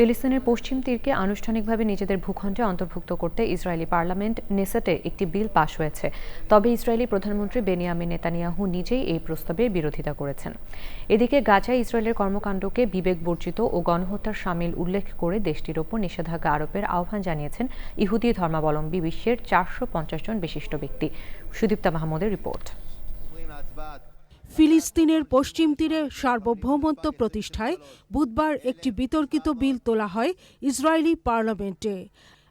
ফিলিস্তিনের পশ্চিম তীরকে আনুষ্ঠানিকভাবে নিজেদের ভূখণ্ডে অন্তর্ভুক্ত করতে ইসরায়েলি পার্লামেন্ট নেসেটে একটি বিল পাশ হয়েছে। তবে ইসরায়েলি প্রধানমন্ত্রী বেনিয়ামিন নেতানিয়াহু নিজেই এই প্রস্তাবে বিরোধিতা করেছেন। এদিকে গাজায় ইসরায়েলের কর্মকাণ্ডকে বিবেক বর্জিত ও গণহত্যার সামিল উল্লেখ করে দেশটির ওপর নিষেধাজ্ঞা আরোপের আহ্বান জানিয়েছেন ইহুদি ধর্মাবলম্বী বিশ্বের চারশো পঞ্চাশ জন বিশিষ্ট ব্যক্তি। সুদীপ্তা মাহমুদের রিপোর্ট। ফিলিস্তিনের পশ্চিম তীরে সার্বভৌমত্ব প্রতিষ্ঠায় বুধবার একটি বিতর্কিত বিল তোলা হয় ইসরায়েলি পার্লামেন্টে।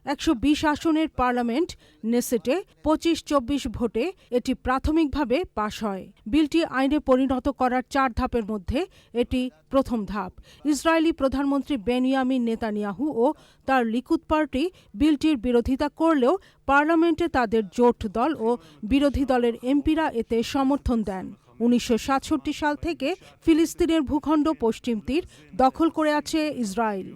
একশো বিশ আসনের পার্লামেন্ট, নেসেটে পঁচিশ চব্বিশ ভোটে এটি প্রাথমিকভাবে পাশ হয়। বিলটি আইনে পরিণত করার চার ধাপের মধ্যে এটি প্রথম ধাপ। ইসরায়েলি প্রধানমন্ত্রী বেনিয়ামিন নেতানিয়াহু ও তার লিকুদ পার্টি বিলটির বিরোধিতা করলেও পার্লামেন্টে তাদের জোট দল ও বিরোধী দলের এমপিরা এতে সমর্থন দেন। উনিশশো সাল থেকে ফিলিস্তিনের ভূখণ্ড পশ্চিম তীর দখল করে আছে ইসরায়েল।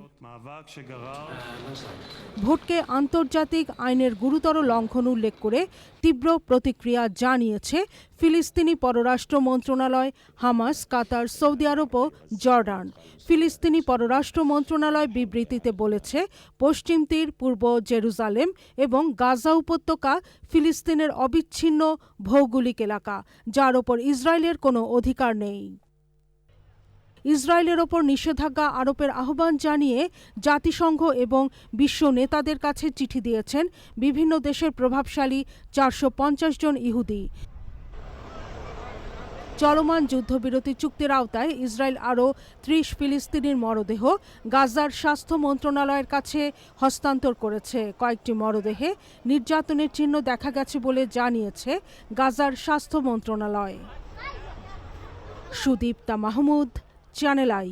ভোটকে আন্তর্জাতিক আইনের গুরুতর লঙ্ঘন উল্লেখ করে তীব্র প্রতিক্রিয়া জানিয়েছে ফিলিস্তিনি পররাষ্ট্র মন্ত্রণালয়, হামাস, কাতার, সৌদি আরব ও জর্ডান। ফিলিস্তিনি পররাষ্ট্র মন্ত্রণালয় বিবৃতিতে বলেছে, পশ্চিম তীর, পূর্ব জেরুজালেম এবং গাজা উপত্যকা ফিলিস্তিনের অবিচ্ছিন্ন ভৌগোলিক এলাকা, যার ওপর ইসরায়েল ইসরায়েলের কোনো অধিকার নেই। ইসরায়েলের ওপর নিষেধাজ্ঞা আরোপের আহ্বান জানিয়ে জাতিসংঘ এবং বিশ্ব নেতাদের কাছে চিঠি দিয়েছেন বিভিন্ন দেশের প্রভাবশালী চারশো পঞ্চাশ জন ইহুদি। চলমান যুদ্ধবিরতি চুক্তির আওতায় ইসরায়েল আরও ত্রিশ ফিলিস্তিনির মরদেহ গাজার স্বাস্থ্য মন্ত্রণালয়ের কাছে হস্তান্তর করেছে। কয়েকটি মরদেহে নির্যাতনের চিহ্ন দেখা গেছে বলে জানিয়েছে গাজার স্বাস্থ্য মন্ত্রণালয়। Sudipta Mahmud channel I